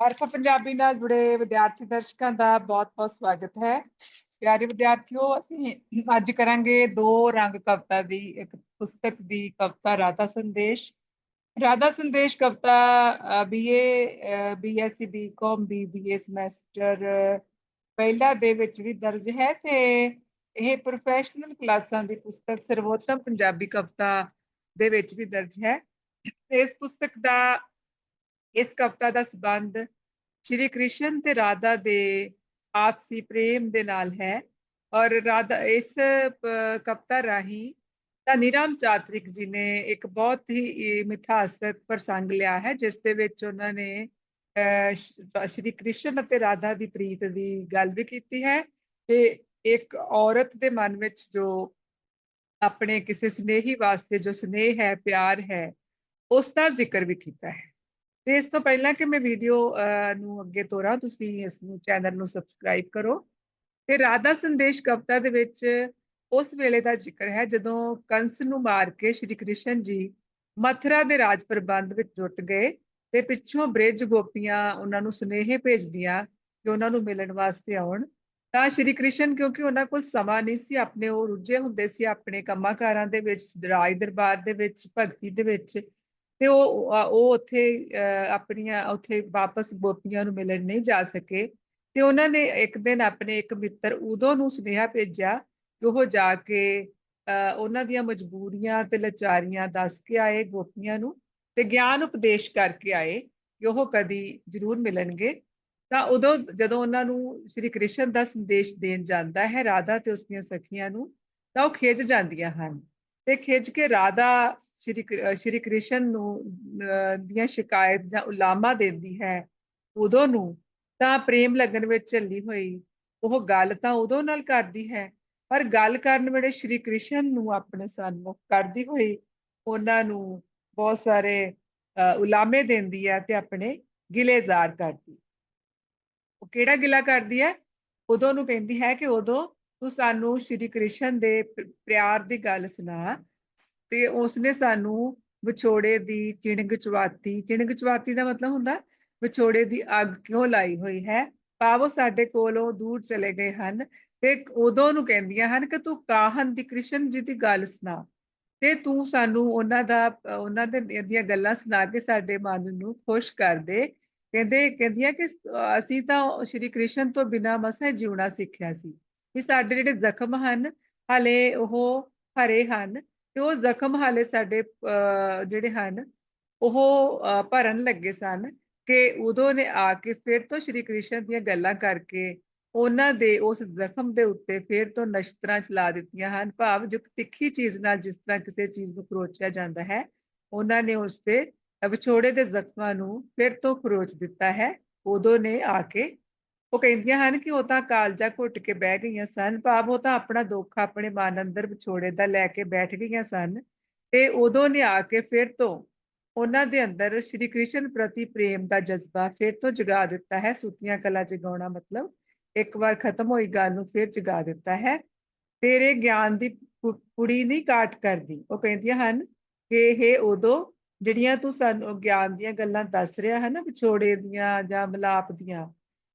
ਅਰਥ ਪੰਜਾਬੀ ਨਾਲ ਜੁੜੇ ਵਿਦਿਆਰਥੀ ਦਰਸ਼ਕਾਂ ਦਾ ਬਹੁਤ-ਬਹੁਤ ਸਵਾਗਤ ਹੈ। ਪਿਆਰੇ ਵਿਦਿਆਰਥੀਓ, ਅਸੀਂ ਅੱਜ ਕਰਾਂਗੇ ਦੋ ਰੰਗ ਕਵਿਤਾ ਦੀ, ਇੱਕ ਪੁਸਤਕ ਦੀ ਕਵਿਤਾ ਰਾਧਾ ਸੰਦੇਸ਼। ਰਾਧਾ ਸੰਦੇਸ਼ ਕਵਿਤਾ BA BSc BCom BBA semester ਪਹਿਲਾ ਦੇ ਵਿੱਚ ਵੀ ਦਰਜ ਹੈ ਤੇ ਇਹ ਪ੍ਰੋਫੈਸ਼ਨਲ ਕਲਾਸਾਂ ਦੀ ਪੁਸਤਕ ਸਰਵੋਤਮ ਪੰਜਾਬੀ ਕਵਿਤਾ ਦੇ ਵਿੱਚ ਵੀ ਦਰਜ ਹੈ। ਇਸ ਪੁਸਤਕ ਦਾ ਇਸ ਕਵਿਤਾ ਦਾ ਸਬੰਧ ਸ਼੍ਰੀ ਕ੍ਰਿਸ਼ਨ ਤੇ ਰਾਧਾ ਦੇ ਆਪਸੀ ਪ੍ਰੇਮ ਦੇ ਨਾਲ ਹੈ ਔਰ ਰਾਧਾ, ਇਸ ਕਵਿਤਾ ਰਾਹੀਂ ਧਨੀ ਰਾਮ ਚਾਤ੍ਰਿਕ ਜੀ ਨੇ ਇੱਕ ਬਹੁਤ ਹੀ ਮਿਥਾਸਕ ਪ੍ਰਸੰਗ ਲਿਆ ਹੈ, ਜਿਸ ਦੇ ਵਿੱਚ ਉਹਨਾਂ ਨੇ ਸ਼੍ਰੀ ਕ੍ਰਿਸ਼ਨ ਅਤੇ ਰਾਧਾ ਦੀ ਪ੍ਰੀਤ ਦੀ ਗੱਲ ਵੀ ਕੀਤੀ ਹੈ ਤੇ ਇੱਕ ਔਰਤ ਦੇ ਮਨ ਵਿੱਚ ਜੋ ਆਪਣੇ ਕਿਸੇ ਸਨੇਹੀ ਵਾਸਤੇ ਜੋ ਸਨੇਹ ਹੈ, ਪਿਆਰ ਹੈ, ਉਸ ਦਾ ਜ਼ਿਕਰ ਵੀ ਕੀਤਾ ਹੈ। ਤੇ ਇਸ ਤੋਂ ਪਹਿਲਾਂ ਕਿ ਮੈਂ ਵੀਡੀਓ ਨੂੰ ਅੱਗੇ ਤੋਰਾਂ, ਤੁਸੀਂ ਇਸ ਨੂੰ ਚੈਨਲ ਨੂੰ ਸਬਸਕ੍ਰਾਈਬ ਕਰੋ। ਤੇ ਰਾਧਾ ਸੰਦੇਸ਼ ਕਵਿਤਾ ਦੇ ਵਿੱਚ ਉਸ ਵੇਲੇ ਦਾ ਜ਼ਿਕਰ ਹੈ ਜਦੋਂ ਕੰਸ ਨੂੰ ਮਾਰ ਕੇ ਸ਼੍ਰੀ ਕ੍ਰਿਸ਼ਨ ਜੀ ਮਥੁਰਾ ਦੇ ਰਾਜ ਪ੍ਰਬੰਧ ਵਿੱਚ ਜੁਟ ਗਏ ਤੇ ਪਿੱਛੋਂ ਬ੍ਰਿਜ ਗੋਪੀਆਂ ਉਹਨਾਂ ਨੂੰ ਸੁਨੇਹੇ ਭੇਜਦੀਆਂ ਕਿ ਉਹਨਾਂ ਨੂੰ ਮਿਲਣ ਵਾਸਤੇ ਆਉਣ। ਤਾਂ ਸ਼੍ਰੀ ਕ੍ਰਿਸ਼ਨ ਕਿਉਂਕਿ ਉਹਨਾਂ ਕੋਲ ਸਮਾਂ ਨਹੀਂ ਸੀ, ਆਪਣੇ ਉਹ ਰੁੱਝੇ ਹੁੰਦੇ ਸੀ, ਆਪਣੇ ਕੰਮਾਂ ਦੇ ਵਿੱਚ, ਰਾਜ ਦਰਬਾਰ ਦੇ ਵਿੱਚ, ਭਗਤੀ ਦੇ ਵਿੱਚ ਤੇ ਉਹ ਉਹ ਉੱਥੇ ਆਪਣੀਆਂ ਉੱਥੇ ਵਾਪਸ ਗੋਪੀਆਂ ਨੂੰ ਮਿਲਣ ਨਹੀਂ ਜਾ ਸਕੇ। ਤੇ ਉਹਨਾਂ ਨੇ ਇੱਕ ਦਿਨ ਆਪਣੇ ਇੱਕ ਮਿੱਤਰ ਉਦੋਂ ਨੂੰ ਸੁਨੇਹਾ ਭੇਜਿਆ ਕਿ ਉਹ ਜਾ ਕੇ ਉਹਨਾਂ ਦੀਆਂ ਮਜਬੂਰੀਆਂ ਤੇ ਲਾਚਾਰੀਆਂ ਦੱਸ ਕੇ ਆਏ ਗੋਪੀਆਂ ਨੂੰ ਤੇ ਗਿਆਨ ਉਪਦੇਸ਼ ਕਰਕੇ ਆਏ ਕਿ ਉਹ ਕਦੀ ਜ਼ਰੂਰ ਮਿਲਣਗੇ। ਤਾਂ ਉਦੋਂ ਜਦੋਂ ਉਹਨਾਂ ਨੂੰ ਸ਼੍ਰੀ ਕ੍ਰਿਸ਼ਨ ਦਾ ਸੰਦੇਸ਼ ਦੇਣ ਜਾਂਦਾ ਹੈ ਰਾਧਾ ਤੇ ਉਸ ਦੀਆਂ ਸਖੀਆਂ ਨੂੰ, ਤਾਂ ਉਹ ਖਿੱਚ ਜਾਂਦੀਆਂ ਹਨ। ਤੇ ਖਿੱਚ ਕੇ ਰਾਧਾ ਸ਼੍ਰੀ ਸ਼੍ਰੀ ਕ੍ਰਿਸ਼ਨ ਨੂੰ ਦੀਆਂ ਸ਼ਿਕਾਇਤ ਜਾਂ ਉਲਾਮਾ ਦਿੰਦੀ ਹੈ ਉਦੋਂ ਨੂੰ ਤਾਂ ਪ੍ਰੇਮ ਲੱਗਣ ਵਿੱਚ ਝੱਲੀ ਹੋਈ ਉਹ ਗੱਲ ਤਾਂ ਉਦੋਂ ਨਾਲ ਕਰਦੀ ਹੈ, ਪਰ ਗੱਲ ਕਰਨ ਵੇਲੇ ਸ਼੍ਰੀ ਕ੍ਰਿਸ਼ਨ ਨੂੰ ਆਪਣੇ ਸਾਹਮਣੇ ਕਰਦੀ ਹੋਈ ਉਹਨਾਂ ਨੂੰ ਬਹੁਤ ਸਾਰੇ ਉਲਾਮੇ ਦਿੰਦੀ ਹੈ ਤੇ ਆਪਣੇ ਗਿਲੇ ਜ਼ਾਰ ਕਰਦੀ ਉਹ ਕਿਹੜਾ ਗਿਲਾ ਕਰਦੀ ਹੈ? ਉਦੋਂ ਨੂੰ ਕਹਿੰਦੀ ਹੈ ਕਿ ਉਦੋਂ ਤੂੰ ਸਾਨੂੰ ਸ਼੍ਰੀ ਕ੍ਰਿਸ਼ਨ ਦੇ ਪਿਆਰ ਦੀ ਗੱਲ ਸੁਣਾ। ਤੇ ਉਸਨੇ ਸਾਨੂੰ ਵਿਛੋੜੇ ਦੀ ਚਿਣਗ ਚਵਾਤੀ ਚਿਣਗ ਚਵਾਤੀ ਦਾ ਮਤਲਬ ਹੁੰਦਾ ਵਿਛੋੜੇ ਦੀ ਅੱਗ ਕਿਉਂ ਲਾਈ ਹੋਈ ਹੈ? ਪਾਵੋ ਸਾਡੇ ਕੋਲੋਂ ਦੂਰ ਚਲੇ ਗਏ ਹਨ ਤੇ ਉਦੋਂ ਨੂੰ ਕਹਿੰਦੀਆਂ ਹਨ ਕਿ ਤੂੰ ਕਾਹਨ ਦੀ ਕ੍ਰਿਸ਼ਨ ਜੀ ਦੀ ਗੱਲ ਸੁਣਾ। ਤੇ ਤੂੰ ਸਾਨੂੰ ਉਹਨਾਂ ਦਾ, ਉਹਨਾਂ ਦੇ ਦੀਆਂ ਗੱਲਾਂ ਸੁਣਾ ਕੇ ਸਾਡੇ ਮਨ ਨੂੰ ਖੁਸ਼ ਕਰ ਦੇ। ਕਹਿੰਦੇ, ਕਹਿੰਦੀਆਂ ਕਿ ਅਸੀਂ ਤਾਂ ਸ਼੍ਰੀ ਕ੍ਰਿਸ਼ਨ ਤੋਂ ਬਿਨਾ ਮਸਾਂ ਜਿਉਣਾ ਸਿੱਖਿਆ ਸੀ। ਵੀ ਸਾਡੇ ਜਿਹੜੇ ਜ਼ਖਮ ਹਨ, ਹਲੇ ਉਹ ਹਰੇ ਹਨ ਤੇ ਉਹ ਜ਼ਖਮ ਹਾਲੇ ਸਾਡੇ ਜਿਹੜੇ ਹਨ, ਉਹ ਭਰਨ ਲੱਗੇ ਸਨ ਕਿ ਉਦੋਂ ਨੇ ਆ ਕੇ ਫਿਰ ਤੋਂ ਸ਼੍ਰੀ ਕ੍ਰਿਸ਼ਨ ਦੀਆਂ ਗੱਲਾਂ ਕਰਕੇ ਉਹਨਾਂ ਦੇ ਉਸ ਜ਼ਖਮ ਦੇ ਉੱਤੇ ਫਿਰ ਤੋਂ ਨਸ਼ਤਰਾਂ ਚਲਾ ਦਿੱਤੀਆਂ ਹਨ। ਭਾਵ ਜੋ ਤਿੱਖੀ ਚੀਜ਼ ਨਾਲ ਜਿਸ ਤਰ੍ਹਾਂ ਕਿਸੇ ਚੀਜ਼ ਨੂੰ ਖਰੋਚਿਆ ਜਾਂਦਾ ਹੈ, ਉਹਨਾਂ ਨੇ ਉਸ ਤੇ ਵਿਛੋੜੇ ਦੇ ਜ਼ਖਮਾਂ ਨੂੰ ਫਿਰ ਤੋਂ ਖਰੋਚ ਦਿੱਤਾ ਹੈ। ਉਦੋਂ ਨੇ ਆ ਕੇ ਉਹ ਕਹਿੰਦੀਆਂ ਹਨ ਕਿ ਉਹ ਤਾਂ ਕਾਲਜਾ ਘੁੱਟ ਕੇ ਬਹਿ ਗਈਆਂ ਸਨ, ਭਾਵ ਉਹ ਤਾਂ ਆਪਣਾ ਦੁੱਖ ਆਪਣੇ ਮਨ ਅੰਦਰ ਵਿਛੋੜੇ ਦਾ ਲੈ ਕੇ ਬੈਠ ਗਈਆਂ ਸਨ ਤੇ ਉਦੋਂ ਨੇ ਆ ਕੇ ਫਿਰ ਤੋਂ ਉਹਨਾਂ ਦੇ ਅੰਦਰ ਸ਼੍ਰੀ ਕ੍ਰਿਸ਼ਨ ਪ੍ਰਤੀ ਪ੍ਰੇਮ ਦਾ ਜਜ਼ਬਾ ਫਿਰ ਤੋਂ ਜਗਾ ਦਿੱਤਾ ਹੈ, ਸੁਤੀਆਂ ਕਲਾ ਜਗਾਉਣਾ ਮਤਲਬ ਇੱਕ ਵਾਰ ਖਤਮ ਹੋਈ ਗੱਲ ਨੂੰ ਫਿਰ ਜਗਾ ਦਿੱਤਾ ਹੈ। ਤੇਰੇ ਗਿਆਨ ਦੀ ਕੁੜੀ ਨਹੀਂ ਕਾਟ ਕਰਦੀ। ਉਹ ਕਹਿੰਦੀਆਂ ਹਨ ਕਿ ਇਹ ਉਦੋਂ ਜਿਹੜੀਆਂ ਤੂੰ ਸਾਨੂੰ ਗਿਆਨ ਦੀਆਂ ਗੱਲਾਂ ਦੱਸ ਰਿਹਾ ਹੈ ਨਾ, ਵਿਛੋੜੇ ਦੀਆਂ ਜਾਂ ਮਲਾਪ ਦੀਆਂ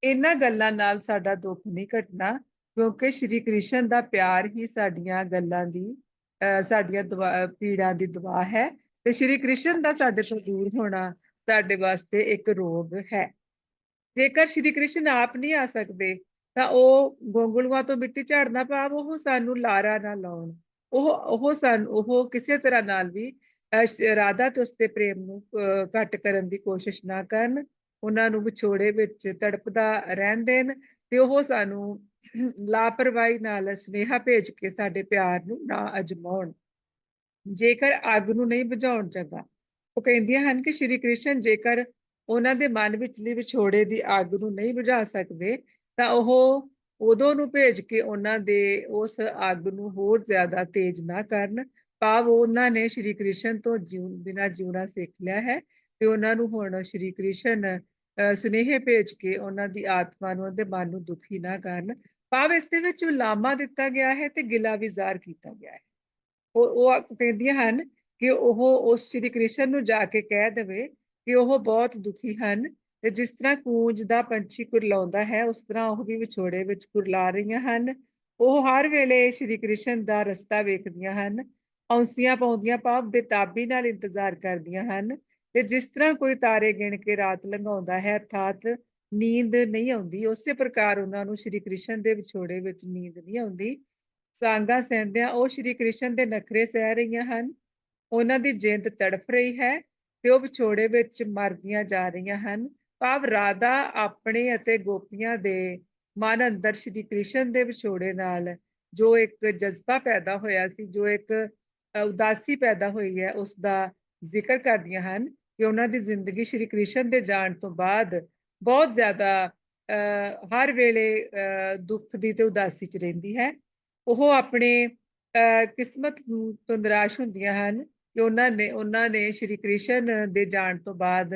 ਇਹਨਾਂ ਗੱਲਾਂ ਨਾਲ ਸਾਡਾ ਦੁੱਖ ਨਹੀਂ ਘਟਣਾ, ਕਿਉਂਕਿ ਸ਼੍ਰੀ ਕ੍ਰਿਸ਼ਨ ਦਾ ਪਿਆਰ ਹੀ ਸਾਡੀਆਂ ਗੱਲਾਂ ਦੀ ਸਾਡੀਆਂ ਪੀੜਾਂ ਦੀ ਦਵਾ ਹੈ ਤੇ ਸ਼੍ਰੀ ਕ੍ਰਿਸ਼ਨ ਦਾ ਸਾਡੇ ਤੋਂ ਦੂਰ ਹੋਣਾ ਸਾਡੇ ਵਾਸਤੇ ਇੱਕ ਰੋਗ ਹੈ। ਜੇਕਰ ਸ਼੍ਰੀ ਕ੍ਰਿਸ਼ਨ ਆਪ ਨਹੀਂ ਆ ਸਕਦੇ, ਤਾਂ ਉਹ ਗੋਂਗਲੂਆਂ ਤੋਂ ਮਿੱਟੀ ਝਾੜਨਾ ਪਾਵ ਉਹ ਸਾਨੂੰ ਲਾਰਾ ਨਾ ਲਾਉਣ। ਉਹ ਉਹ ਸਾਨੂੰ, ਉਹ ਕਿਸੇ ਤਰ੍ਹਾਂ ਨਾਲ ਵੀ ਰਾਧਾ ਤੇ ਉਸਦੇ ਪ੍ਰੇਮ ਨੂੰ ਘਟ ਕਰਨ ਦੀ ਕੋਸ਼ਿਸ਼ ਨਾ ਕਰਨ। ਉਹਨਾਂ ਨੂੰ ਵਿਛੋੜੇ ਵਿੱਚ ਤੜਪਦਾ ਰਹਿਣ ਦੇਣ ਤੇ ਉਹ ਸਾਨੂੰ ਲਾਪਰਵਾਹੀ ਨਾਲ ਸਨੇਹਾ ਭੇਜ ਕੇ ਸਾਡੇ ਪਿਆਰ ਨੂੰ ਨਾ ਅਜਮਾਉਣ। ਜੇਕਰ ਅੱਗ ਨੂੰ ਨਹੀਂ ਬੁਝਾਉਣ ਚੰਗਾ ਉਹ ਕਹਿੰਦੀਆਂ ਹਨ ਕਿ ਸ਼੍ਰੀ ਕ੍ਰਿਸ਼ਨ ਜੇਕਰ ਉਹਨਾਂ ਦੇ ਮਨ ਵਿਚਲੀ ਵਿਛੋੜੇ ਦੀ ਅੱਗ ਨੂੰ ਨਹੀਂ ਬੁਝਾ ਸਕਦੇ, ਤਾਂ ਉਹ ਉਦੋਂ ਨੂੰ ਭੇਜ ਕੇ ਉਹਨਾਂ ਦੇ ਉਸ ਅੱਗ ਨੂੰ ਹੋਰ ਜ਼ਿਆਦਾ ਤੇਜ਼ ਨਾ ਕਰਨ। ਭਾਵ ਉਹਨਾਂ ਨੇ ਸ਼੍ਰੀ ਕ੍ਰਿਸ਼ਨ ਤੋਂ ਜੀਵਨ ਬਿਨਾ ਜਿਉਣਾ ਸਿੱਖ ਲਿਆ ਹੈ। ਤੇ ਉਹਨਾਂ ਨੂੰ ਹੁਣ ਸ਼੍ਰੀ ਕ੍ਰਿਸ਼ਨ ਸੁਨੇਹੇ ਭੇਜ ਕੇ ਉਹਨਾਂ ਦੀ ਆਤਮਾ ਨੂੰ ਉਹਦੇ ਮਨ ਨੂੰ ਦੁਖੀ ਨਾ ਕਰਨ, ਭਾਵ ਇਸ ਦੇ ਵਿੱਚ ਲਾਮਾ ਦਿੱਤਾ ਗਿਆ ਹੈ ਤੇ ਗਿਲਾ ਵੀ ਜ਼ਾਰ ਕੀਤਾ ਗਿਆ ਹੈ। ਉਹ ਉਹ ਕਹਿੰਦੀਆਂ ਹਨ ਕਿ ਉਹ ਉਸ ਸ਼੍ਰੀ ਕ੍ਰਿਸ਼ਨ ਨੂੰ ਜਾ ਕੇ ਕਹਿ ਦੇਵੇ ਕਿ ਉਹ ਬਹੁਤ ਦੁਖੀ ਹਨ ਤੇ ਜਿਸ ਤਰ੍ਹਾਂ ਕੂੰਜ ਦਾ ਪੰਛੀ ਕੁਰਲਾਉਂਦਾ ਹੈ, ਉਸ ਤਰ੍ਹਾਂ ਉਹ ਵੀ ਵਿਛੋੜੇ ਵਿੱਚ ਕੁਰਲਾ ਰਹੀਆਂ ਹਨ। ਉਹ ਹਰ ਵੇਲੇ ਸ਼੍ਰੀ ਕ੍ਰਿਸ਼ਨ ਦਾ ਰਸਤਾ ਵੇਖਦੀਆਂ ਹਨ, ਔਂਸੀਆਂ ਪਾਉਂਦੀਆਂ, ਭਾਵ ਬੇਤਾਬੀ ਨਾਲ ਇੰਤਜ਼ਾਰ ਕਰਦੀਆਂ ਹਨ। ਤੇ ਜਿਸ ਤਰ੍ਹਾਂ ਕੋਈ ਤਾਰੇ ਗਿਣ ਕੇ ਰਾਤ ਲੰਘਾਉਂਦਾ ਹੈ, ਅਰਥਾਤ ਨੀਂਦ ਨਹੀਂ ਆਉਂਦੀ, ਉਸੇ ਪ੍ਰਕਾਰ ਉਹਨਾਂ ਨੂੰ ਸ਼੍ਰੀ ਕ੍ਰਿਸ਼ਨ ਦੇ ਵਿਛੋੜੇ ਵਿੱਚ ਨੀਂਦ ਨਹੀਂ ਆਉਂਦੀ। ਸਾਂਗਾ ਸਹਿੰਦਿਆਂ ਉਹ ਸ਼੍ਰੀ ਕ੍ਰਿਸ਼ਨ ਦੇ ਨਖਰੇ ਸਹਿ ਰਹੀਆਂ ਹਨ। ਉਹਨਾਂ ਦੀ ਜਿੰਦ ਤੜਫ ਰਹੀ ਹੈ ਤੇ ਉਹ ਵਿਛੋੜੇ ਵਿੱਚ ਮਰਦੀਆਂ ਜਾ ਰਹੀਆਂ ਹਨ। ਭਾਵ ਰਾਧਾ ਆਪਣੇ ਅਤੇ ਗੋਪੀਆਂ ਦੇ ਮਨ ਅੰਦਰ ਸ਼੍ਰੀ ਕ੍ਰਿਸ਼ਨ ਦੇ ਵਿਛੋੜੇ ਨਾਲ ਜੋ ਇੱਕ ਜਜ਼ਬਾ ਪੈਦਾ ਹੋਇਆ ਸੀ, ਜੋ ਇੱਕ ਉਦਾਸੀ ਪੈਦਾ ਹੋਈ ਹੈ ਉਸ ਦਾ ਜ਼ਿਕਰ ਕਰਦੀਆਂ ਹਨ। ਕਿ ਉਹਨਾਂ ਦੀ ਜ਼ਿੰਦਗੀ ਸ਼੍ਰੀ ਕ੍ਰਿਸ਼ਨ ਦੇ ਜਾਣ ਤੋਂ ਬਾਅਦ ਬਹੁਤ ਜ਼ਿਆਦਾ ਅ, ਹਰ ਵੇਲੇ ਅ, ਦੁੱਖ ਦੀ ਤੇ ਉਦਾਸੀ ਚ ਰਹਿੰਦੀ ਹੈ। ਉਹ ਆਪਣੇ ਅ, ਕਿਸਮਤ ਨੂੰ ਤੋਂ ਨਿਰਾਸ਼ ਹੁੰਦੀਆਂ ਹਨ ਕਿ ਉਹਨਾਂ ਨੇ ਉਹਨਾਂ ਨੇ ਸ਼੍ਰੀ ਕ੍ਰਿਸ਼ਨ ਦੇ ਜਾਣ ਤੋਂ ਬਾਅਦ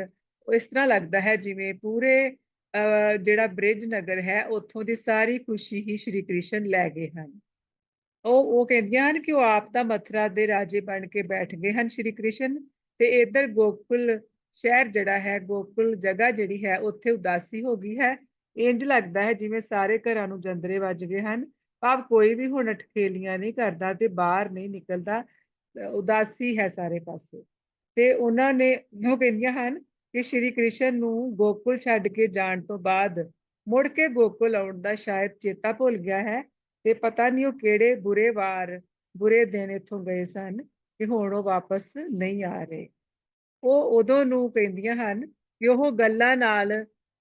ਇਸ ਤਰ੍ਹਾਂ ਲੱਗਦਾ ਹੈ ਜਿਵੇਂ ਪੂਰੇ ਅ, ਜਿਹੜਾ ਬ੍ਰਿਜ ਨਗਰ ਹੈ ਉੱਥੋਂ ਦੀ ਸਾਰੀ ਖੁਸ਼ੀ ਹੀ ਸ਼੍ਰੀ ਕ੍ਰਿਸ਼ਨ ਲੈ ਗਏ ਹਨ। ਉਹ ਉਹ ਕਹਿੰਦੀਆਂ ਹਨ ਕਿ ਉਹ ਆਪ ਦਾ ਮਥੁਰਾ ਦੇ ਰਾਜੇ ਬਣ ਕੇ ਬੈਠ ਗਏ ਹਨ ਸ਼੍ਰੀ ਕ੍ਰਿਸ਼ਨ। ਤੇ ਇਧਰ ਗੋਕੁਲ ਸ਼ਹਿਰ ਜਿਹੜਾ ਹੈ, ਗੋਕੁਲ ਜਗ੍ਹਾ ਜਿਹੜੀ ਹੈ, ਉੱਥੇ ਉਦਾਸੀ ਹੋ ਗਈ ਹੈ। ਇੰਜ ਲੱਗਦਾ ਹੈ ਜਿਵੇਂ ਸਾਰੇ ਘਰਾਂ ਨੂੰ ਜੰਦਰੇ ਵੱਜ ਗਏ ਹਨ। ਭਾਵ ਕੋਈ ਵੀ ਹੁਣ ਠਕੇਲੀਆਂ ਨਹੀਂ ਕਰਦਾ ਤੇ ਬਾਹਰ ਨਹੀਂ ਨਿਕਲਦਾ, ਉਦਾਸੀ ਹੈ ਸਾਰੇ ਪਾਸੇ। ਤੇ ਉਹਨਾਂ ਨੇ, ਉਹ ਕਹਿੰਦੀਆਂ ਹਨ ਕਿ ਸ਼੍ਰੀ ਕ੍ਰਿਸ਼ਨ ਨੂੰ ਗੋਕੁਲ ਛੱਡ ਕੇ ਜਾਣ ਤੋਂ ਬਾਅਦ ਮੁੜ ਕੇ ਗੋਕੁਲ ਆਉਣ ਦਾ ਸ਼ਾਇਦ ਚੇਤਾ ਭੁੱਲ ਗਿਆ ਹੈ ਤੇ ਪਤਾ ਨਹੀਂ ਉਹ ਕਿਹੜੇ ਬੁਰੇ ਵਾਰ, ਬੁਰੇ ਦਿਨ ਇੱਥੋਂ ਗਏ ਸਨ। ਕਿ ਹੁਣ ਉਹ ਵਾਪਸ ਨਹੀਂ ਆ ਰਹੇ। ਉਹ ਉਦੋਂ ਨੂੰ ਕਹਿੰਦੀਆਂ ਹਨ ਕਿ ਉਹ ਗੱਲਾਂ ਨਾਲ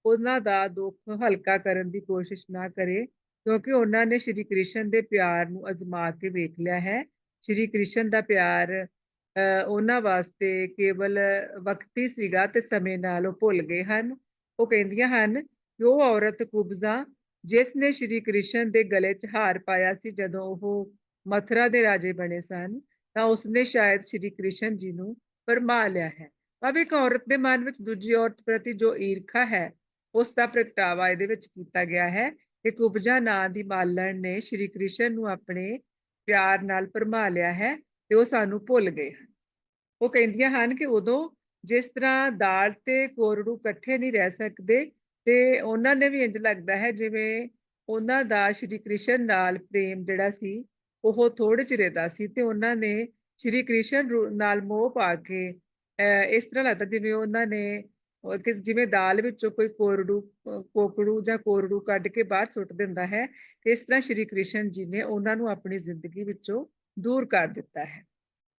ਉਹਨਾਂ ਦਾ ਦੁੱਖ ਹਲਕਾ ਕਰਨ ਦੀ ਕੋਸ਼ਿਸ਼ ਨਾ ਕਰੇ ਕਿਉਂਕਿ ਉਹਨਾਂ ਨੇ ਸ਼੍ਰੀ ਕ੍ਰਿਸ਼ਨ ਦੇ ਪਿਆਰ ਨੂੰ ਅਜ਼ਮਾ ਕੇ ਵੇਖ ਲਿਆ ਹੈ। ਸ਼੍ਰੀ ਕ੍ਰਿਸ਼ਨ ਦਾ ਪਿਆਰ ਅ, ਉਹਨਾਂ ਵਾਸਤੇ ਕੇਵਲ ਵਕਤੀ ਸੀਗਾ ਤੇ ਸਮੇਂ ਨਾਲ ਉਹ ਭੁੱਲ ਗਏ ਹਨ। ਉਹ ਕਹਿੰਦੀਆਂ ਹਨ ਕਿ ਉਹ ਔਰਤ ਕੁਬਜ਼ਾ ਜਿਸ ਨੇ ਸ਼੍ਰੀ ਕ੍ਰਿਸ਼ਨ ਦੇ ਗਲੇ 'ਚ ਹਾਰ ਪਾਇਆ ਸੀ ਜਦੋਂ ਉਹ ਮਥੁਰਾ ਦੇ ਰਾਜੇ ਬਣੇ ਸਨ ਤਾਂ ਉਸਨੇ ਸ਼ਾਇਦ ਸ਼੍ਰੀ ਕ੍ਰਿਸ਼ਨ ਜੀ ਨੂੰ ਭਰਮਾ ਲਿਆ ਹੈ। ਭਾਵ ਇੱਕ ਔਰਤ ਦੇ ਮਨ ਵਿੱਚ ਦੂਜੀ ਔਰਤ ਪ੍ਰਤੀ ਜੋ ਈਰਖਾ ਹੈ, ਉਸ ਦਾ ਪ੍ਰਗਟਾਵਾ ਇਹਦੇ ਵਿੱਚ ਕੀਤਾ ਗਿਆ ਹੈ ਕਿ ਕੁਬਜਾ ਨਾਂ ਦੀ ਮਾਲਣ ਨੇ ਸ਼੍ਰੀ ਕ੍ਰਿਸ਼ਨ ਨੂੰ ਆਪਣੇ ਪਿਆਰ ਨਾਲ ਭਰਮਾ ਲਿਆ ਹੈ ਤੇ ਉਹ ਸਾਨੂੰ ਭੁੱਲ ਗਏ ਹਨ। ਉਹ ਕਹਿੰਦੀਆਂ ਹਨ ਕਿ ਉਦੋਂ ਜਿਸ ਤਰ੍ਹਾਂ ਦਾਲ ਤੇ ਕੋਰੜੂ ਇਕੱਠੇ ਨਹੀਂ ਰਹਿ ਸਕਦੇ, ਤੇ ਉਹਨਾਂ ਨੇ ਵੀ ਇੰਜ ਲੱਗਦਾ ਹੈ ਜਿਵੇਂ ਉਹਨਾਂ ਦਾ ਸ਼੍ਰੀ ਕ੍ਰਿਸ਼ਨ ਨਾਲ ਪ੍ਰੇਮ ਜਿਹੜਾ ਸੀ ਉਹ ਥੋੜੇ ਚਿਰੇ ਦਾ ਸੀ ਤੇ ਉਹਨਾਂ ਨੇ ਸ਼੍ਰੀ ਕ੍ਰਿਸ਼ਨ ਰੂ- ਨਾਲ ਮੋਹ ਪਾ ਕੇ ਅਹ, ਇਸ ਤਰ੍ਹਾਂ ਲੱਗਦਾ ਜਿਵੇਂ ਉਹਨਾਂ ਨੇ ਕਿ ਜਿਵੇਂ ਦਾਲ ਵਿੱਚੋਂ ਕੋਈ ਕੋਰੜੂ ਕੋਕੜੂ ਜਾਂ ਕੋਰੜੂ ਕੱਢ ਕੇ ਬਾਹਰ ਸੁੱਟ ਦਿੰਦਾ ਹੈ ਇਸ ਤਰ੍ਹਾਂ ਸ਼੍ਰੀ ਕ੍ਰਿਸ਼ਨ ਜੀ ਨੇ ਉਹਨਾਂ ਨੂੰ ਆਪਣੀ ਜ਼ਿੰਦਗੀ ਵਿੱਚੋਂ ਦੂਰ ਕਰ ਦਿੱਤਾ ਹੈ।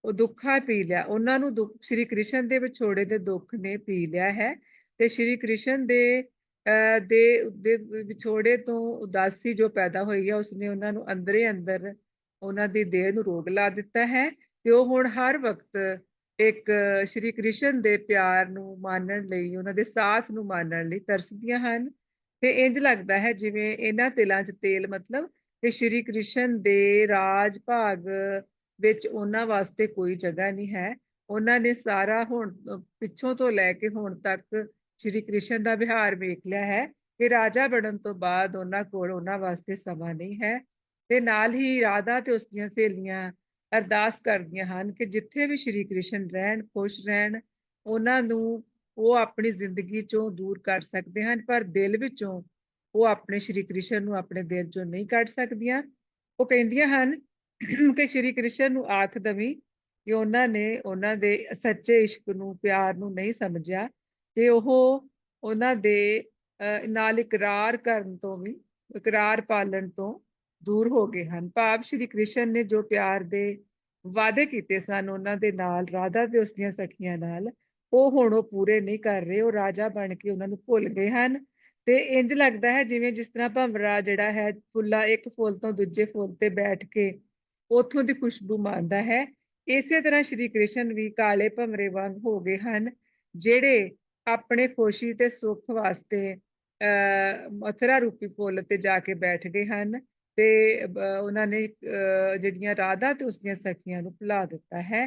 ਉਹ ਦੁੱਖਾਂ ਪੀ ਲਿਆ ਉਹਨਾਂ ਨੂੰ ਦੁੱਖ ਸ਼੍ਰੀ ਕ੍ਰਿਸ਼ਨ ਦੇ ਵਿਛੋੜੇ ਦੇ ਦੁੱਖ ਨੇ ਪੀ ਲਿਆ ਹੈ ਤੇ ਸ਼੍ਰੀ ਕ੍ਰਿਸ਼ਨ ਦੇ ਅਹ, ਦੇ ਦੇ ਵਿਛੋੜੇ ਤੋਂ ਉਦਾਸੀ ਜੋ ਪੈਦਾ ਹੋਈ ਹੈ ਉਸਨੇ ਉਹਨਾਂ ਨੂੰ ਅੰਦਰੇ ਅੰਦਰ ਉਹਨਾਂ ਦੀ ਦੇਹ ਨੂੰ ਰੋਗ ਲਾ ਦਿੱਤਾ ਹੈ ਤੇ ਉਹ ਹੁਣ ਹਰ ਵਕਤ ਇੱਕ ਸ਼੍ਰੀ ਕ੍ਰਿਸ਼ਨ ਦੇ ਪਿਆਰ ਨੂੰ ਮਾਨਣ ਲਈ, ਉਹਨਾਂ ਦੇ ਸਾਥ ਨੂੰ ਮਾਨਣ ਲਈ ਤਰਸਦੀਆਂ ਹਨ। ਤੇ ਇੰਜ ਲੱਗਦਾ ਹੈ ਜਿਵੇਂ ਇਹਨਾਂ ਤਿਲਾਂ 'ਚ ਤੇਲ ਮਤਲਬ ਕਿ ਸ਼੍ਰੀ ਕ੍ਰਿਸ਼ਨ ਦੇ ਰਾਜ ਭਾਗ ਵਿੱਚ ਉਹਨਾਂ ਵਾਸਤੇ ਕੋਈ ਜਗ੍ਹਾ ਨਹੀਂ ਹੈ। ਉਹਨਾਂ ਨੇ ਸਾਰਾ ਹੁਣ ਪਿੱਛੋਂ ਤੋਂ ਲੈ ਕੇ ਹੁਣ ਤੱਕ ਸ਼੍ਰੀ ਕ੍ਰਿਸ਼ਨ ਦਾ ਵਿਹਾਰ ਵੇਖ ਲਿਆ ਹੈ ਕਿ ਰਾਜਾ ਬਣਨ ਤੋਂ ਬਾਅਦ ਉਹਨਾਂ ਕੋਲ ਉਹਨਾਂ ਵਾਸਤੇ ਸਮਾਂ ਨਹੀਂ ਹੈ। ਤੇ ਨਾਲ ਹੀ ਰਾਧਾ ਤੇ ਉਸ ਦੀਆਂ ਸਹੇਲੀਆਂ ਅਰਦਾਸ ਕਰਦੀਆਂ ਹਨ ਕਿ ਜਿੱਥੇ ਵੀ ਸ਼੍ਰੀ ਕ੍ਰਿਸ਼ਨ ਰਹਿਣ ਖੁਸ਼ ਰਹਿਣ ਉਹਨਾਂ ਨੂੰ ਉਹ ਆਪਣੀ ਜ਼ਿੰਦਗੀ ਚੋਂ ਦੂਰ ਕਰ ਸਕਦੇ ਹਨ ਪਰ ਦਿਲ ਵਿੱਚੋਂ ਉਹ ਆਪਣੇ ਸ਼੍ਰੀ ਕ੍ਰਿਸ਼ਨ ਨੂੰ ਆਪਣੇ ਦਿਲ ਚੋਂ ਨਹੀਂ ਕੱਢ ਸਕਦੀਆਂ। ਉਹ ਕਹਿੰਦੀਆਂ ਹਨ ਕਿ ਸ਼੍ਰੀ ਕ੍ਰਿਸ਼ਨ ਨੂੰ ਆਖ ਦਵੀ ਕਿ ਉਹਨਾਂ ਨੇ ਉਹਨਾਂ ਦੇ ਸੱਚੇ ਇਸ਼ਕ ਨੂੰ ਪਿਆਰ ਨੂੰ ਨਹੀਂ ਸਮਝਿਆ ਤੇ ਉਹ ਉਹਨਾਂ ਦੇ ਅਹ, ਨਾਲ ਇਕਰਾਰ ਕਰਨ ਤੋਂ ਵੀ ਇਕਰਾਰ ਪਾਲਣ ਤੋਂ ਦੂਰ ਹੋ ਗਏ ਹਨ। ਭਾਵ ਸ਼੍ਰੀ ਕ੍ਰਿਸ਼ਨ ਨੇ ਜੋ ਪਿਆਰ ਦੇ ਵਾਅਦੇ ਕੀਤੇ ਸਨ, ਉਹਨਾਂ ਦੇ ਨਾਲ ਰਾਧਾ ਤੇ ਉਸ ਦੀਆਂ ਸਖੀਆਂ ਨਾਲ, ਉਹ ਹੁਣ ਉਹ ਪੂਰੇ ਨਹੀਂ ਕਰ ਰਹੇ, ਉਹ ਰਾਜਾ ਬਣ ਕੇ ਉਹਨਾਂ ਨੂੰ ਭੁੱਲ ਗਏ ਹਨ। ਤੇ ਇੰਜ ਲੱਗਦਾ ਹੈ ਜਿਵੇਂ ਜਿਸ ਤਰ੍ਹਾਂ ਭੰਵਰਾ ਜਿਹੜਾ ਹੈ, ਫੁੱਲਾ ਇੱਕ ਫੁੱਲ ਤੋਂ ਦੂਜੇ ਫੁੱਲ ਤੇ ਬੈਠ ਕੇ ਉੱਥੋਂ ਦੀ ਖੁਸ਼ਬੂ ਮਾਣਦਾ ਹੈ। ਇਸੇ ਤਰ੍ਹਾਂ ਸ਼੍ਰੀ ਕ੍ਰਿਸ਼ਨ ਵੀ ਕਾਲੇ ਭੰਵਰੇ ਵਾਂਗ ਹੋ ਗਏ ਹਨ, ਜਿਹੜੇ ਆਪਣੇ ਖੁਸ਼ੀ ਤੇ ਸੁੱਖ ਵਾਸਤੇ, ਅਹ ਮਥੁਰਾ ਰੂਪੀ ਫੁੱਲ ਤੇ ਜਾ ਕੇ ਬੈਠ ਗਏ ਹਨ। ਤੇ ਉਹਨਾਂ ਨੇ ਜਿਹੜੀਆਂ ਰਾਧਾ ਤੇ ਉਸਦੀਆਂ ਸਖੀਆਂ ਨੂੰ ਭੁਲਾ ਦਿੱਤਾ ਹੈ।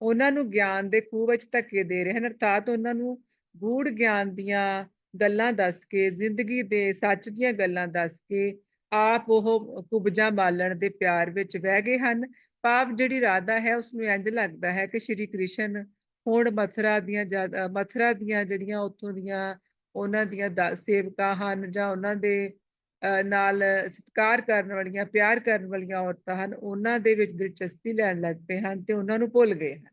ਉਹਨਾਂ ਨੂੰ ਗਿਆਨ ਦੇ ਖੂਹ ਵਿੱਚ ਧੱਕੇ ਦੇ ਰਹੇ ਹਨ। ਅਰਥਾਤ ਉਹਨਾਂ ਨੂੰ ਗੂੜ ਗਿਆਨ ਦੀਆਂ ਗੱਲਾਂ ਦੱਸ ਕੇ, ਜ਼ਿੰਦਗੀ ਦੇ ਸੱਚ ਦੀਆਂ ਗੱਲਾਂ ਦੱਸ ਕੇ, ਆਪ ਉਹ ਕੁਬਜਾ ਮਾਲਣ ਦੇ ਪਿਆਰ ਵਿੱਚ ਵਹਿ ਗਏ ਹਨ। ਪਾਪ ਜਿਹੜੀ ਰਾਧਾ ਹੈ ਉਸ ਨੂੰ ਇੰਝ ਲੱਗਦਾ ਹੈ ਕਿ ਸ਼੍ਰੀ ਕ੍ਰਿਸ਼ਨ ਹੁਣ ਮਥੁਰਾ ਦੀਆਂ ਜ਼ਿਆਦਾ ਮਥੁਰਾ ਦੀਆਂ ਜਿਹੜੀਆਂ ਉੱਥੋਂ ਦੀਆਂ ਉਹਨਾਂ ਦੀਆਂ ਦਾ, ਸੇਵਕਾਂ ਹਨ ਜਾਂ ਉਹਨਾਂ ਦੇ ਨਾਲ ਸਤਿਕਾਰ ਕਰਨ ਵਾਲੀਆਂ, ਪਿਆਰ ਕਰਨ ਵਾਲੀਆਂ ਔਰਤਾਂ ਹਨ, ਉਹਨਾਂ ਦੇ ਵਿੱਚ ਦਿਲਚਸਪੀ ਲੈਣ ਲੱਗ ਪਏ ਹਨ ਤੇ ਉਹਨਾਂ ਨੂੰ ਭੁੱਲ ਗਏ ਹਨ।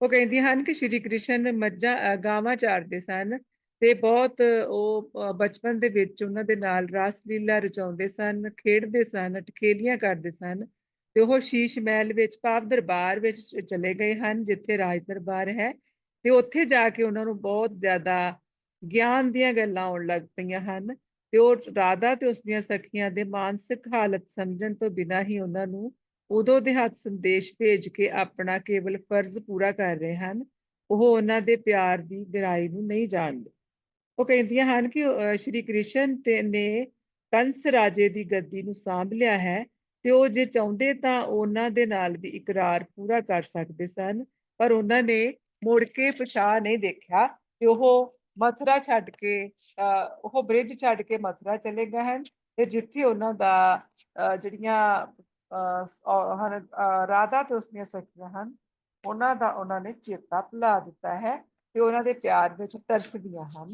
ਉਹ ਕਹਿੰਦੀਆਂ ਹਨ ਕਿ ਸ਼੍ਰੀ ਕ੍ਰਿਸ਼ਨ ਮੱਝਾਂ ਗਾਵਾਂ ਚਾਰਦੇ ਸਨ ਤੇ ਬਹੁਤ ਉਹ ਬਚਪਨ ਦੇ ਵਿੱਚ ਉਹਨਾਂ ਦੇ ਨਾਲ ਰਾਸ ਲੀਲਾ ਰਚਾਉਂਦੇ ਸਨ, ਖੇਡਦੇ ਸਨ, ਟਖੇਲੀਆਂ ਕਰਦੇ ਸਨ ਤੇ ਉਹ ਸ਼ੀਸ਼ ਮਹਿਲ ਵਿੱਚ, ਪਾਪ ਦਰਬਾਰ ਵਿੱਚ ਚਲੇ ਗਏ ਹਨ, ਜਿੱਥੇ ਰਾਜ ਦਰਬਾਰ ਹੈ ਤੇ ਉੱਥੇ ਜਾ ਕੇ ਉਹਨਾਂ ਨੂੰ ਬਹੁਤ ਜ਼ਿਆਦਾ ਗਿਆਨ ਦੀਆਂ ਗੱਲਾਂ ਆਉਣ ਲੱਗ ਪਈਆਂ ਹਨ। ਤੇ ਉਹ ਰਾਧਾ ਤੇ ਉਸ ਦੀਆਂ ਸਖੀਆਂ ਦੇ ਮਾਨਸਿਕ ਹਾਲਤ ਸਮਝਣ ਤੋਂ ਬਿਨਾਂ ਹੀ ਉਹਨਾਂ ਨੂੰ ਉਦੋਂ ਦੇ ਹੱਥ ਸੰਦੇਸ਼ ਭੇਜ ਕੇ ਆਪਣਾ ਕੇਵਲ ਫਰਜ਼ ਪੂਰਾ ਕਰ ਰਹੇ ਹਨ, ਉਹ ਉਹਨਾਂ ਦੇ ਪਿਆਰ ਦੀ ਗਹਿਰਾਈ ਨੂੰ ਨਹੀਂ ਜਾਣਦੇ। ਉਹ ਕਹਿੰਦੀਆਂ ਹਨ ਕਿ ਸ਼੍ਰੀ ਕ੍ਰਿਸ਼ਨ ਤੇ ਨੇ ਕੰਸ ਰਾਜੇ ਦੀ ਗੱਦੀ ਨੂੰ ਸਾਂਭ ਲਿਆ ਹੈ ਤੇ ਉਹ ਜੇ ਚਾਹੁੰਦੇ ਤਾਂ ਉਹਨਾਂ ਦੇ ਨਾਲ ਵੀ ਇਕਰਾਰ ਪੂਰਾ ਕਰ ਸਕਦੇ ਸਨ, ਪਰ ਉਹਨਾਂ ਨੇ ਮੁੜ ਕੇ ਪਛਾਣ ਨਹੀਂ ਦੇਖਿਆ ਤੇ ਉਹ ਮਥੁਰਾ ਛੱਡ ਕੇ ਅਹ, ਉਹ ਬ੍ਰਿਜ ਛੱਡ ਕੇ ਮਥੁਰਾ ਚਲੇ ਗਏ ਹਨ ਤੇ ਜਿੱਥੇ ਉਹਨਾਂ ਦਾ ਜਿਹੜੀਆਂ ਹਨ ਰਾਧਾ ਤੇ ਉਸਦੀਆਂ ਸਖੀਆਂ ਹਨ ਉਹਨਾਂ ਦਾ ਉਹਨਾਂ ਨੇ ਚੇਤਾ ਭੁਲਾ ਦਿੱਤਾ ਹੈ ਤੇ ਉਹਨਾਂ ਦੇ ਪਿਆਰ ਵਿੱਚ ਤਰਸਦੀਆਂ ਹਨ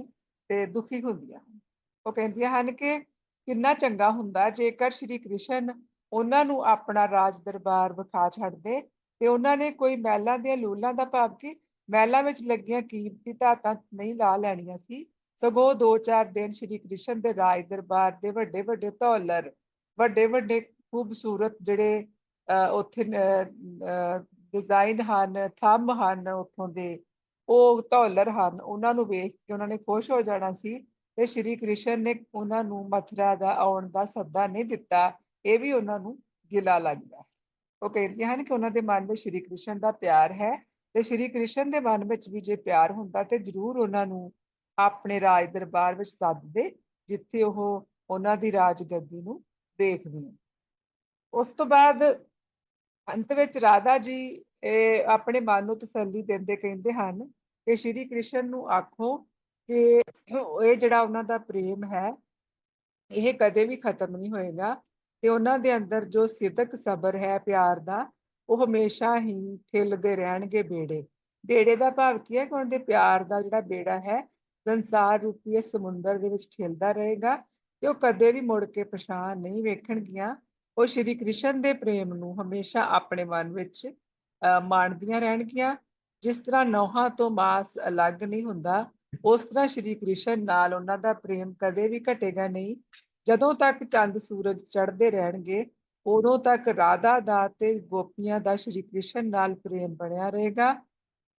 ਤੇ ਦੁਖੀ ਹੁੰਦੀਆਂ ਹਨ। ਉਹ ਕਹਿੰਦੀਆਂ ਹਨ ਕਿ ਕਿੰਨਾ ਚੰਗਾ ਹੁੰਦਾ ਜੇਕਰ ਸ਼੍ਰੀ ਕ੍ਰਿਸ਼ਨ ਉਹਨਾਂ ਨੂੰ ਆਪਣਾ ਰਾਜ ਦਰਬਾਰ ਵਿਖਾ ਛੱਡਦੇ ਤੇ ਉਹਨਾਂ ਨੇ ਕੋਈ ਮਹਿਲਾਂ ਦੀਆਂ ਲੂਲਾਂ ਦਾ ਭਾਵ ਕਿ ਮਹਿਲਾਂ ਵਿੱਚ ਲੱਗੀਆਂ ਕੀਮਤੀ ਧਾਤਾਂ ਨਹੀਂ ਲਾ ਲੈਣੀਆਂ ਸੀ। ਸਗੋਂ ਦੋ ਚਾਰ ਦਿਨ ਸ਼੍ਰੀ ਕ੍ਰਿਸ਼ਨ ਦੇ ਰਾਜ ਦਰਬਾਰ ਦੇ ਵੱਡੇ ਵੱਡੇ ਧੌਲਰ, ਵੱਡੇ ਵੱਡੇ ਖੂਬਸੂਰਤ ਜਿਹੜੇ ਉੱਥੇ ਡਿਜ਼ਾਈਨ ਹਨ ਥੰਮ ਹਨ ਉੱਥੋਂ ਦੇ, ਉਹ ਧੌਲਰ ਹਨ। ਉਹਨਾਂ ਨੂੰ ਵੇਖ ਕੇ ਉਹਨਾਂ ਨੇ ਖੁਸ਼ ਹੋ ਜਾਣਾ ਸੀ ਤੇ ਸ਼੍ਰੀ ਕ੍ਰਿਸ਼ਨ ਨੇ ਉਹਨਾਂ ਨੂੰ ਮਥੁਰਾ ਦਾ ਆਉਣ ਦਾ ਸੱਦਾ ਨਹੀਂ ਦਿੱਤਾ। ਇਹ ਵੀ ਉਹਨਾਂ ਨੂੰ ਗਿਲਾ ਲੱਗਦਾ। ਉਹ ਕਹਿੰਦੀਆਂ ਹਨ ਕਿ ਉਹਨਾਂ ਦੇ ਮਨ ਵਿੱਚ ਸ਼੍ਰੀ ਕ੍ਰਿਸ਼ਨ ਦਾ ਪਿਆਰ ਹੈ। ਤੇ ਸ਼੍ਰੀ ਕ੍ਰਿਸ਼ਨ ਦੇ ਮਨ ਵਿੱਚ ਵੀ ਜੇ ਪਿਆਰ ਹੁੰਦਾ ਤੇ ਜ਼ਰੂਰ ਉਹਨਾਂ ਨੂੰ ਆਪਣੇ ਰਾਜ ਦਰਬਾਰ ਵਿੱਚ ਸੱਦਦੇ, ਜਿੱਥੇ ਉਹ ਉਹਨਾਂ ਦੀ ਰਾਜ ਗੱਦੀ ਨੂੰ ਦੇਖਦੇ ਉਸ ਤੋਂ ਬਾਅਦ ਅੰਤ ਵਿੱਚ ਰਾਧਾ ਜੀ ਇਹ ਆਪਣੇ ਮਨ ਨੂੰ ਤਸੱਲੀ ਦਿੰਦੇ ਕਹਿੰਦੇ ਹਨ ਕਿ ਸ਼੍ਰੀ ਕ੍ਰਿਸ਼ਨ ਨੂੰ ਆਖੋ ਕਿ ਇਹ ਜਿਹੜਾ ਉਹਨਾਂ ਦਾ ਪ੍ਰੇਮ ਹੈ, ਇਹ ਕਦੇ ਵੀ ਖਤਮ ਨਹੀਂ ਹੋਏਗਾ ਤੇ ਉਹਨਾਂ ਦੇ ਅੰਦਰ ਜੋ ਸਿਦਕ ਸਬਰ ਹੈ ਪਿਆਰ ਦਾ ਉਹ ਹਮੇਸ਼ਾ ਹੀ ਠਿਲਦੇ ਰਹਿਣਗੇ ਬੇੜੇ। ਬੇੜੇ ਦਾ ਭਾਵ ਕੀ ਹੈ ਕਿ ਉਹਨਾਂ ਦੇ ਪਿਆਰ ਦਾ ਜਿਹੜਾ ਬੇੜਾ ਹੈ ਸੰਸਾਰ ਰੂਪੀ ਸਮੁੰਦਰ ਦੇ ਵਿੱਚ ਠਿਲਦਾ ਰਹੇਗਾ ਤੇ ਉਹ ਕਦੇ ਵੀ ਮੁੜ ਕੇ ਪਛਾਣ ਨਹੀਂ ਵੇਖਣਗੀਆਂ। ਉਹ ਸ਼੍ਰੀ ਕ੍ਰਿਸ਼ਨ ਦੇ ਪ੍ਰੇਮ ਨੂੰ ਹਮੇਸ਼ਾ ਆਪਣੇ ਮਨ ਵਿੱਚ ਅਹ, ਮਾਣਦੀਆਂ ਰਹਿਣਗੀਆਂ। ਜਿਸ ਤਰ੍ਹਾਂ ਨੌਹਾਂ ਤੋਂ ਮਾਸ ਅਲੱਗ ਨਹੀਂ ਹੁੰਦਾ ਉਸ ਤਰ੍ਹਾਂ ਸ਼੍ਰੀ ਕ੍ਰਿਸ਼ਨ ਨਾਲ ਉਹਨਾਂ ਦਾ ਪ੍ਰੇਮ ਕਦੇ ਵੀ ਘਟੇਗਾ ਨਹੀਂ। ਜਦੋਂ ਤੱਕ ਚੰਦ ਸੂਰਜ ਚੜ੍ਹਦੇ ਰਹਿਣਗੇ ਉਦੋਂ ਤੱਕ ਰਾਧਾ ਦਾ ਤੇ ਗੋਪੀਆਂ ਦਾ ਸ਼੍ਰੀ ਕ੍ਰਿਸ਼ਨ ਨਾਲ ਪ੍ਰੇਮ ਬਣਿਆ ਰਹੇਗਾ।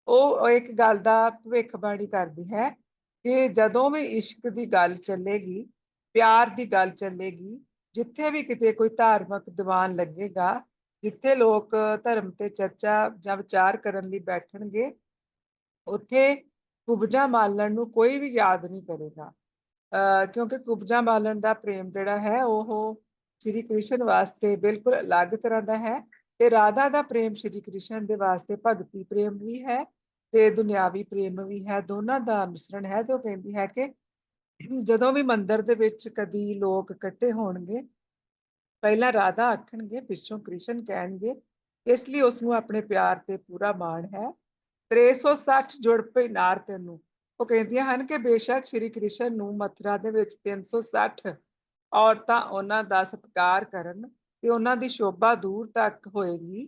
ਉਹ ਇੱਕ ਗੱਲ ਦਾ ਭਵਿੱਖਬਾਣੀ ਕਰਦੀ ਹੈ ਕਿ ਜਦੋਂ ਵੀ ਇਸ਼ਕ ਦੀ ਗੱਲ ਚੱਲੇਗੀ, ਪਿਆਰ ਦੀ ਗੱਲ ਚੱਲੇਗੀ, ਜਿੱਥੇ ਵੀ ਕਿਤੇ ਕੋਈ ਧਾਰਮਿਕ ਦੀਵਾਨ ਲੱਗੇਗਾ, ਜਿੱਥੇ ਲੋਕ ਧਰਮ ਤੇ ਚਰਚਾ ਜਾਂ ਵਿਚਾਰ ਕਰਨ ਲਈ ਬੈਠਣਗੇ, ਉੱਥੇ ਕੁਬਜਾ ਮਾਲਣ ਨੂੰ ਕੋਈ ਵੀ ਯਾਦ ਨਹੀਂ ਕਰੇਗਾ। ਅਹ ਕਿਉਂਕਿ ਕੁਬਜਾ ਮਾਲਣ ਦਾ ਪ੍ਰੇਮ ਜਿਹੜਾ ਹੈ, ਉਹ ਸ਼੍ਰੀ ਕ੍ਰਿਸ਼ਨ ਵਾਸਤੇ ਬਿਲਕੁਲ ਅਲੱਗ ਤਰ੍ਹਾਂ ਦਾ ਹੈ ਤੇ ਰਾਧਾ ਦਾ ਪ੍ਰੇਮ ਸ਼੍ਰੀ ਕ੍ਰਿਸ਼ਨ ਦੇ ਵਾਸਤੇ ਭਗਤੀ ਪ੍ਰੇਮ ਵੀ ਹੈ ਤੇ ਦੁਨਿਆਵੀ ਪ੍ਰੇਮ ਵੀ ਹੈ, ਦੋਨਾਂ ਦਾ ਮਿਸ਼ਰਣ ਹੈ ਤੇ ਉਹ ਕਹਿੰਦੀ ਹੈ ਕਿ ਜਦੋਂ ਵੀ ਮੰਦਿਰ ਦੇ ਵਿੱਚ ਕਦੀ ਲੋਕ ਇਕੱਠੇ ਹੋਣਗੇ, ਪਹਿਲਾਂ ਰਾਧਾ ਆਖਣਗੇ, ਪਿੱਛੋਂ ਕ੍ਰਿਸ਼ਨ ਕਹਿਣਗੇ, ਇਸ ਲਈ ਉਸ ਨੂੰ ਆਪਣੇ ਪਿਆਰ ਤੇ ਪੂਰਾ ਮਾਣ ਹੈ। 360 ਜੁੜ ਪਈ ਨਾਰ ਤੈਨੂੰ। ਉਹ ਕਹਿੰਦੀਆਂ ਹਨ ਕਿ ਬੇਸ਼ੱਕ ਸ਼੍ਰੀ ਕ੍ਰਿਸ਼ਨ ਨੂੰ ਮਥੁਰਾ ਦੇ ਵਿੱਚ 360 ਔਰਤਾਂ ਉਹਨਾਂ ਦਾ ਸਤਿਕਾਰ ਕਰਨ ਤੇ ਉਹਨਾਂ ਦੀ ਸ਼ੋਭਾ ਦੂਰ ਤੱਕ ਹੋਏਗੀ।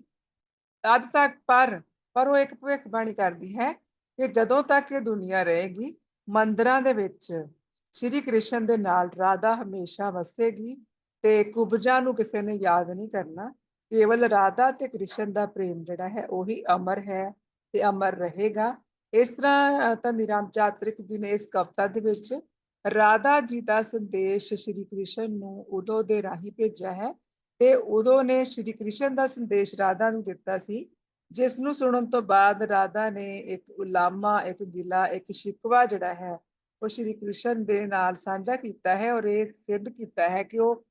ਤਦ ਤੱਕ ਪਰ ਪਰ ਉਹ ਇੱਕ ਭਵਿੱਖਬਾਣੀ ਕਰਦੀ ਹੈ ਕਿ ਜਦੋਂ ਤੱਕ ਇਹ ਦੁਨੀਆ ਰਹੇਗੀ, ਮੰਦਰਾਂ ਦੇ ਵਿੱਚ ਸ਼੍ਰੀ ਕ੍ਰਿਸ਼ਨ ਦੇ ਨਾਲ ਰਾਧਾ ਹਮੇਸ਼ਾ ਵਸੇਗੀ ਤੇ ਕੁਬਜਾ ਨੂੰ ਕਿਸੇ ਨੇ ਯਾਦ ਨਹੀਂ ਕਰਨਾ। ਕੇਵਲ ਰਾਧਾ ਤੇ ਕ੍ਰਿਸ਼ਨ ਦਾ ਪ੍ਰੇਮ ਜਿਹੜਾ ਹੈ, ਉਹੀ ਅਮਰ ਹੈ ਤੇ ਅਮਰ ਰਹੇਗਾ। ਇਸ ਤਰ੍ਹਾਂ ਤਾਂ ਰਾਮ ਚਾਤ੍ਰਿਕ ਜੀ ਨੇ ਇਸ ਕਵਿਤਾ ਦੇ ਵਿੱਚ ਰਾਧਾ ਜੀ ਦਾ ਸੰਦੇਸ਼ ਸ਼੍ਰੀ ਕ੍ਰਿਸ਼ਨ ਨੂੰ ਉਦੋਂ ਦੇ ਰਾਹੀਂ ਭੇਜਿਆ ਹੈ ਤੇ ਉਦੋਂ ਨੇ ਸ਼੍ਰੀ ਕ੍ਰਿਸ਼ਨ ਦਾ ਸੰਦੇਸ਼ ਰਾਧਾ ਨੂੰ ਦਿੱਤਾ ਸੀ, ਜਿਸ ਨੂੰ ਸੁਣਨ ਤੋਂ ਬਾਅਦ ਰਾਧਾ ਨੇ ਇੱਕ ਉਲਾਮਾ, ਇੱਕ ਗਿਲਾ, ਇੱਕ ਸ਼ਿਕਵਾ ਜਿਹੜਾ ਹੈ, ਉਹ ਸ਼੍ਰੀ ਕ੍ਰਿਸ਼ਨ ਦੇ ਨਾਲ ਸਾਂਝਾ ਕੀਤਾ ਹੈ ਔਰ ਇਹ ਸਿੱਧ ਕੀਤਾ ਹੈ ਕਿ ਉਹ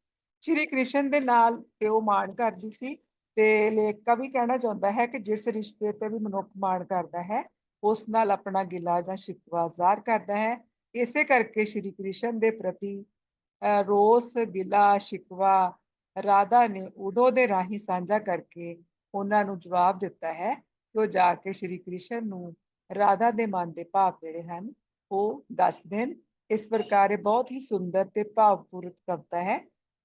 ਸ਼੍ਰੀ ਕ੍ਰਿਸ਼ਨ ਦੇ ਨਾਲ ਤੇ ਉਹ ਮਾਣ ਕਰਦੀ ਸੀ ਤੇ ਲੇਖਕਾ ਵੀ ਕਹਿਣਾ ਚਾਹੁੰਦਾ ਹੈ ਕਿ ਜਿਸ ਰਿਸ਼ਤੇ ਤੇ ਵੀ ਮਨੁੱਖ ਮਾਣ ਕਰਦਾ ਹੈ, ਉਸ ਨਾਲ ਆਪਣਾ ਗਿਲਾ ਜਾਂ ਸ਼ਿਕਵਾ ਜ਼ਾਹਰ ਕਰਦਾ ਹੈ ਇਸੇ ਕਰਕੇ ਸ਼੍ਰੀ ਕ੍ਰਿਸ਼ਨ ਦੇ ਪ੍ਰਤੀ ਰੋਸ ਗਿਲਾ ਸ਼ਿਕਵਾ, ਰਾਧਾ ਨੇ ਉਦੋਂ ਦੇ ਰਾਹੀਂ ਸਾਂਝਾ ਕਰਕੇ ਉਹਨਾਂ ਨੂੰ ਜਵਾਬ ਦਿੱਤਾ ਹੈ ਕਿ ਉਹ ਜਾ ਕੇ ਸ਼੍ਰੀ ਕ੍ਰਿਸ਼ਨ ਨੂੰ ਰਾਧਾ ਦੇ ਮਨ ਦੇ ਭਾਵ ਜਿਹੜੇ ਹਨ, ਉਹ ਦੱਸ ਦੇਣ। ਇਸ ਪ੍ਰਕਾਰ ਇਹ ਬਹੁਤ ਹੀ ਸੁੰਦਰ ਤੇ ਭਾਵਪੂਰਤ ਕਵਿਤਾ ਹੈ,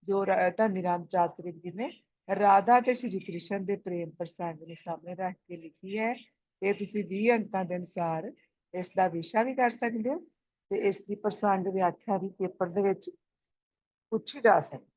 ਜੋ ਰਾਧਾ ਨਿਰਾਮ ਚਾਤ੍ਰਿਕ ਜੀ ਨੇ ਰਾਧਾ ਤੇ ਸ਼੍ਰੀ ਕ੍ਰਿਸ਼ਨ ਦੇ ਪ੍ਰੇਮ ਪ੍ਰਸੰਗ ਨੂੰ ਸਾਹਮਣੇ ਰੱਖ ਕੇ ਲਿਖੀ ਹੈ। ਤੇ ਤੁਸੀਂ 20 ਅੰਕਾਂ ਦੇ ਅਨੁਸਾਰ ਇਸ ਦਾ ਵਿਸ਼ਾ ਵੀ ਕਰ ਸਕਦੇ ਹੋ। ਤੇ ਇਸ ਦੀ ਪ੍ਰਸੰਗ ਵਿਆਖਿਆ ਵੀ ਪੇਪਰ ਦੇ ਵਿੱਚ ਪੁੱਛੀ ਜਾ ਸਕਦੀ